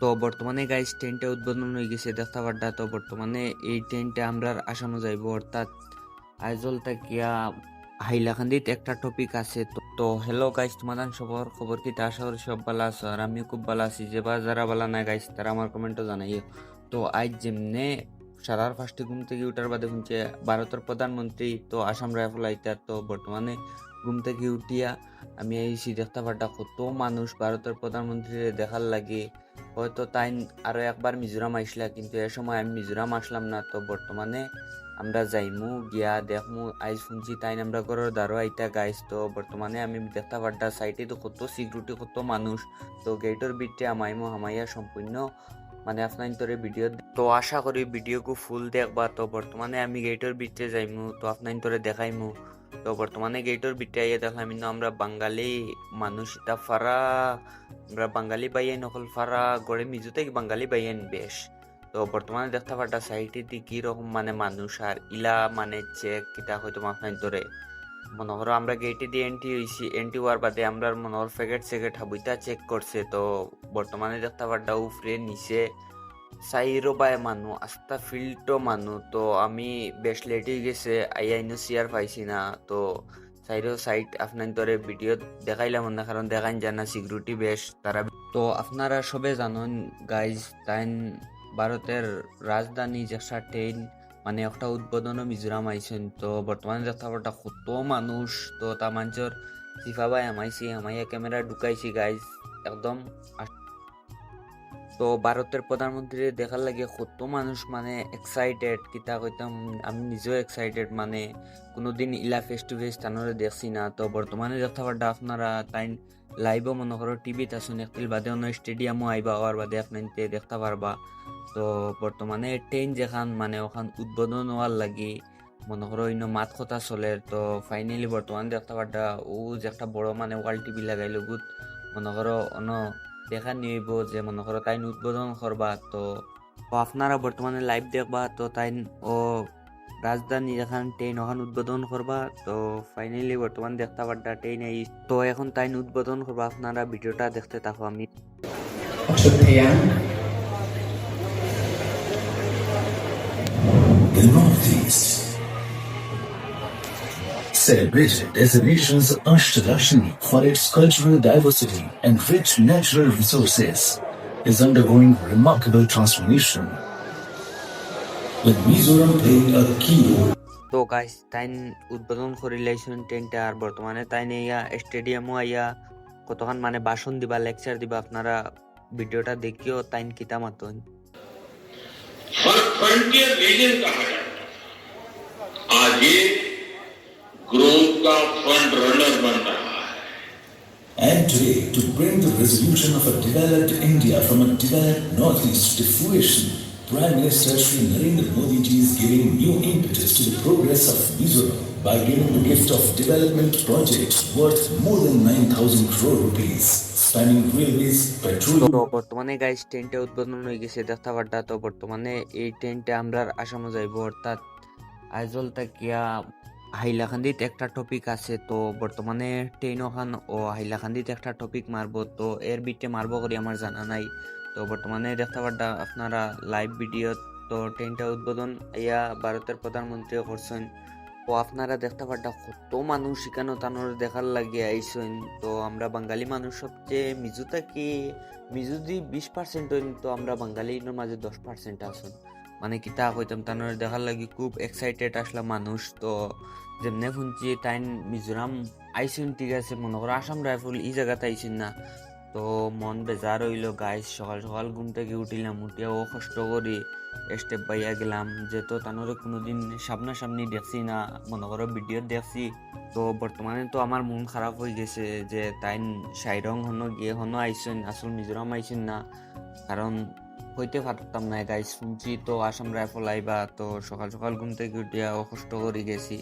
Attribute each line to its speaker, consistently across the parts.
Speaker 1: তো বর্তমানে গাইস ট্রেনটা উদ্বোধন হয়ে গেছে দেখতে পাড্ডা তো বর্তমানে এই ট্রেনটা আমরা আসামে যাইব, অর্থাৎ আইজল তাকিয়া হাইলাকান্দিত একটা টপিক আছে। তো হ্যালো গাইস তোমাদের সবার খবর কি? তা আশা করি সব ভালো আছো আর আমিও খুব ভালো আছি। যে বা যারা ভালো না গাইস তারা আমার কমেন্টও জানাইও। তো আজ যেমনে সারার ফার্স্টে ঘুম থেকে উঠার বাদে শুনছে ভারতের প্রধানমন্ত্রী, তো আসাম রাইফল আইতা তো বর্তমানে ঘুম থেকে উঠিয়া আমি আইসি দেখতে কত মানুষ ভারতের প্রধানমন্ত্রী দেখার লাগে। হয়তো তাই আরও একবার মিজোরাম আইসলা, কিন্তু এ সময় আমি মিজোরাম আসলাম না, তো বর্তমানে আমরা যাইমু, গিয়া দেখমু আইস শুনছি তাই আমরা ঘরের দ্বারো আইতা গাইস তো বর্তমানে আমি দেখতে পারটা সাইটে তো কত সিকিউরিটি কত মানুষ, তো গেটের বিটে আমাইমু হামাইয়া সম্পূর্ণ মানে আপনার তোরে ভিডিও তো আশা করি ভিডিওকে ফুল দেখবা, তো বর্তমানে আমি গেটের বিটে যাইমু, তো আপনার তোরে দেখাইমু। তো বর্তমানে গেটের বিটে আইয়া দেখলাম কিন্তু আমরা বাঙালি মানুষ এটা ফারা, আমরা বাঙালি বাইয়ান নকল ফারা, গড়ে মিজুতে বাঙালি বাইয়ান বেশ। তো বর্তমানে দেখতে পারটা সাইটে দি কি রকম মানে মানুষ, আর ইলা মানে চেক কিটা হয়তো আপনার ধরে। মনে করো আমরা গেটে দিয়ে এন্ট্রি হইছি এন্ট্রি হওয়ার বাদে আমরা মনে করো প্যাকেট সেকেট হাবুইতা চেক করছে। তো বর্তমানে দেখতে পারটা উফরে নিচে সাইরো বাই মানু আস্তা ফিল্ডও মানু তো আমি বেশ লেট গেছে, আই আইনো সিয়ার পাইছি না, তো সাইরো সাইট আপনার ধরে ভিডিও দেখাইলাম না কারণ দেখাইন জানা সিকিউরিটি বেশ তারা তো আপনারা সবে জানেন গাইজ তাইন ভারতের রাজধানী যে ট্রেন মানে একটা উদ্বোধনও মিজোরাম আইছেন তো বর্তমানে পারটা কত মানুষ তো তা মানুষের সিফা বাই আমাইছি, আমাইয়া ক্যামেরা ঢুকাইছি গাইজ একদম তো ভারতের প্রধানমন্ত্রী দেখার লাগে কত মানুষ মানে এক্সাইটেড কিতা কইতাম, আমি নিজেও এক্সাইটেড মানে কোনোদিন ইলা ফেস টু ফেস তানরে দেখছি না। তো বর্তমানে দেখতে পারটা আপনারা তাই লাইভও মনে করো টিভিতে আসুন একটিল বাদে অন্য স্টেডিয়ামও আইবা, হওয়ার বাদে আপনার দেখতে পারবা। তো বর্তমানে ট্রেন যেখান মানে ওখান উদ্বোধন হওয়ার লাগি মনে করো অন্য মাত কথা চলে। তো ফাইনালি বর্তমানে দেখতে পারটা ও যে একটা বড় মানে ওয়াল টিভি লাগাইলো গুড মনে করো অন্য দেখা নিব যে মনে করো তাই উদ্বোধন করবা, তো আপনারা বর্তমানে লাইভ দেখবা, তো তাই ও রাজধানী এখান ট্রেন ওখান উদ্বোধন করবা, তো ফাইনালি বর্তমান দেখতে পারটা ট্রেন এই, তো এখন তাই উদ্বোধন করবা, আপনারা ভিডিওটা দেখতে থাকো আমি
Speaker 2: the Northeast. Celebrated as the nation's Ashtarashni for its cultural diversity and rich natural resources, is undergoing remarkable transformation. With Mizoram playing a key role
Speaker 1: তো গাইস তাইন উদ্বোধন করিলাইছেন ট্রেনটা আর বর্তমানে তাইন ইয়া স্টেডিয়ামও আইয়া কতক্ষণ মানে ভাষণ দিবা লেকচার দিবা আপনারা ভিডিওটা দেখিও তাইন কিতা মাতন
Speaker 3: फ्रंटियर रीजन कहा जाता है आज ये ग्रोथ का फ्रंट रनर बन रहा है
Speaker 2: and today to bring the resolution of a developed India from a developed Northeast to fruition, Prime Minister Shri Narendra Modi ji is giving new impetus to the progress of Mizoram by giving the gift of development projects worth more than 9,000 crore rupees, spanning railways, petrol.
Speaker 1: তো বর্তমানে guys ট্রেনটা উদ্বোধন হয়ে গেছে দেখতে পারটা তো বর্তমানে এই ট্রেনটা আমরা আসামে যাইব অর্থাৎ আইজল তাকিয়া হাইলাকান্দিত একটা টপিক আছে, তো বর্তমানে ট্রেন ওখান ও হাইলাকান্দিত একটা টপিক মারবো, তো এর বিটে মারবো করি আমার জানা নাই। তো বর্তমানে দেখতে পারটা আপনারা লাইভ ভিডিও তো ট্রেনটা উদ্বোধন ইয়া ভারতের প্রধানমন্ত্রী করছেন। তো আপনারা দেখতে পারটা কত মানুষ এখানে তানোর দেখার লাগে আইসেন তো আমরা বাঙালি মানুষ সবচেয়ে মিজু থাকি মিজু যদি বিশ পার্সেন্ট হইন, তো আমরা বাঙালির মাঝে দশ পার্সেন্ট আসুন মানে কি তা কইতাম তানোর দেখার লাগি খুব এক্সাইটেড আসলাম মানুষ। তো যেমনে শুনছি তাই মিজোরাম আইসুন ঠিক আছে, মনে করো আসাম রাইফল এই জায়গাতে আইসুন না। তো মন বেজার হইল গাইস সকাল সকাল ঘুম থেকে উঠিলাম, উঠিয়া ও কষ্ট করি স্টেপ বাইয়া গেলাম। যেহেতু তানোরে কোনোদিন সামনাসামনি দেখছি না, মনে করো ভিডিও দেখছি। তো বর্তমানে তো আমার মন খারাপ হয়ে গেছে যে তাই সাইরং হনো, গিয়ে হনো আইসুন, আসল মিজোরাম আইসুন না। কারণ হইতে পারতাম না গাইস শুনছি তো আসাম রাইফল আইবা, তো সকাল সকাল ঘুম থেকে উঠিয়া কষ্ট করে গেছি।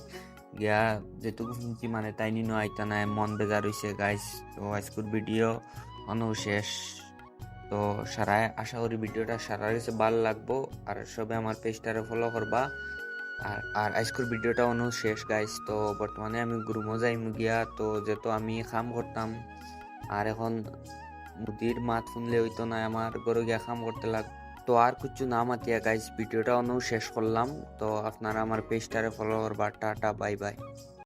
Speaker 1: গিয়া যেটুকু শুনছি মানে তাই নিনো আইতা নাই, মন বেজার হইছে গাইস তো আজকের ভিডিও অনও শেষ। তো সারাই আশা করি ভিডিওটা সারা গেছে ভালো লাগবো, আর সবে আমার পেজটারে ফলো করবা। আর আর আজকের ভিডিওটা অন্য শেষ গাইস তো বর্তমানে আমি গুরুমো যাইমু গিয়া, তো যেহেতু আমি কাম করতাম, আর এখন মুদির মাত শুনলে হইতো না, আমার গরু গিয়া খাম করতে লাগ তো আর কিছু না মাতিয়া গাইস ভিডিওটা অনু শেষ করলাম। তো আপনারা আমার পেজটারে ফলো করবা, টাটা বাই বাই